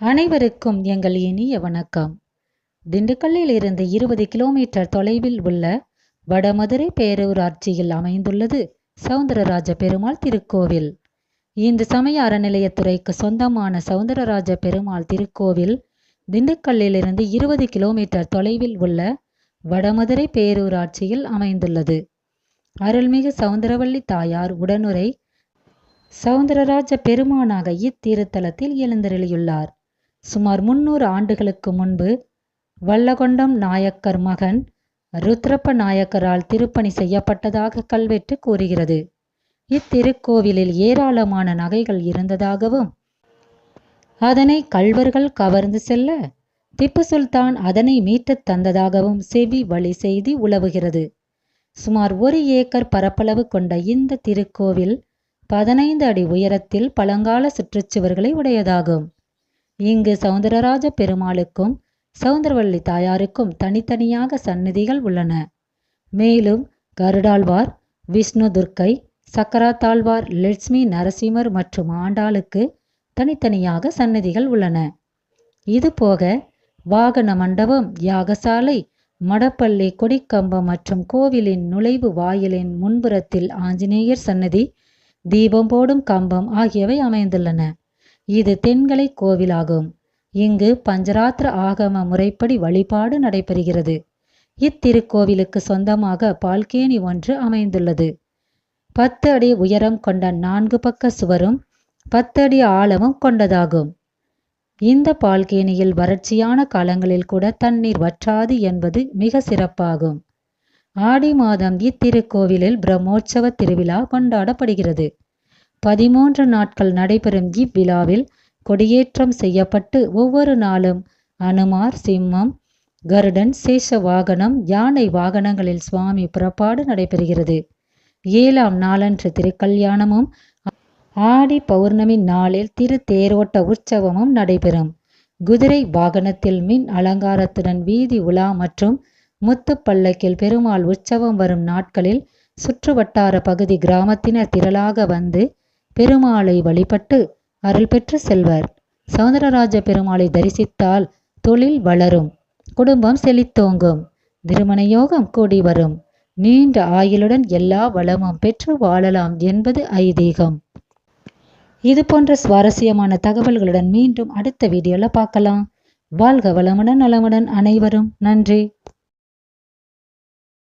அனைவருக்கும் எங்கள் இனிய வணக்கம். திண்டுக்கல்லில் இருந்து இருபது கிலோமீட்டர் தொலைவில் உள்ள வடமதுரை பேரூராட்சியில் அமைந்துள்ளது சவுந்தரராஜ பெருமாள் திருக்கோவில். இந்து சமய அறநிலையத்துறைக்கு சொந்தமான சவுந்தரராஜ பெருமாள் திருக்கோவில் திண்டுக்கல்லில் இருந்து இருபது கிலோமீட்டர் தொலைவில் உள்ள வடமதுரை பேரூராட்சியில் அமைந்துள்ளது. அருள்மிகு சவுந்தரவள்ளி தாயார் உடனுரை சவுந்தரராஜ பெருமானாக இத்திருத்தலத்தில் எழுந்தருளியுள்ளார். சுமார் முன்னூறு ஆண்டுகளுக்கு முன்பு வல்லகொண்டம் நாயக்கர் மகன் ருத்ரப்ப நாயக்கரால் திருப்பணி செய்யப்பட்டதாக கல்வெட்டு கூறுகிறது. இத்திருக்கோவிலில் ஏராளமான நகைகள் இருந்ததாகவும் அதனை கள்வர்கள் கவர்ந்து செல்ல திப்பு சுல்தான் அதனை மீட்டுத் தந்ததாகவும் செவி வழி செய்தி உலவுகிறது. சுமார் ஒரு ஏக்கர் பரப்பளவு கொண்ட இந்த திருக்கோவில் பதினைந்து அடி உயரத்தில் பழங்கால சுற்றுச்சுவர்களை உடையதாகும். இங்கு சவுந்தரராஜ பெருமாளுக்கும் சவுந்தரவள்ளி தாயாருக்கும் தனித்தனியாக சந்நிதிகள் உள்ளன. மேலும் கருடாழ்வார் விஷ்ணு துர்க்கை சக்கராத்தாழ்வார் லட்சுமி நரசிம்மர் மற்றும் ஆண்டாளுக்கு தனித்தனியாக சன்னதிகள் உள்ளன. இதுபோக வாகன மண்டபம் யாகசாலை மடப்பள்ளி கொடிக்கம்பம் மற்றும் கோவிலின் நுழைவு வாயிலின் முன்புறத்தில் ஆஞ்சநேயர் சன்னதி தீபம் போடும் கம்பம் ஆகியவை அமைந்துள்ளன. இது தென்கலை கோவிலாகும். இங்கு பஞ்சராத்திர ஆகம முறைப்படி வழிபாடு நடைபெறுகிறது. இத்திருக்கோவிலுக்கு சொந்தமாக பால்கேணி ஒன்று அமைந்துள்ளது. பத்து அடி உயரம் கொண்ட நான்கு பக்க சுவரும் பத்து அடி ஆழமும் கொண்டதாகும். இந்த பால்கேணியில் வறட்சியான காலங்களில் கூட தண்ணீர் வற்றாது என்பது மிக சிறப்பாகும். ஆடி மாதம் இத்திருக்கோவிலில் பிரம்மோற்சவ திருவிழா கொண்டாடப்படுகிறது. பதிமூன்று நாட்கள் நடைபெறும் இவ்விழாவில் கொடியேற்றம் செய்யப்பட்டு ஒவ்வொரு நாளும் அனுமார் சிம்மம் கருடன் சேஷ வாகனம் யானை வாகனங்களில் சுவாமி புறப்பாடு நடைபெறுகிறது. ஏழாம் நாளன்று திருக்கல்யாணமும் ஆடி பௌர்ணமி நாளில் திரு தேரோட்ட உற்சவமும் நடைபெறும். குதிரை வாகனத்தில் மின் அலங்காரத்துடன் வீதி உலா மற்றும் முத்து பல்லக்கில் பெருமாள் உற்சவம் வரும் நாட்களில் சுற்றுவட்டார பகுதி கிராமத்தினர் திரளாக வந்து பெருமாளை வழிபட்டு அருள் பெற்று செல்வர். சௌந்தரராஜ பெருமாளை தரிசித்தால் தொழில் வளரும் குடும்பம் செழித்தோங்கும் திருமண யோகம் கூடி வரும். நீண்ட ஆயுளுடன் எல்லா வளமும் பெற்று வாழலாம் என்பது ஐதீகம். இது போன்ற சுவாரஸ்யமான தகவல்களுடன் மீண்டும் அடுத்த வீடியோல பார்க்கலாம். வாழ்க வளமுடன் நலமுடன் அனைவரும். நன்றி.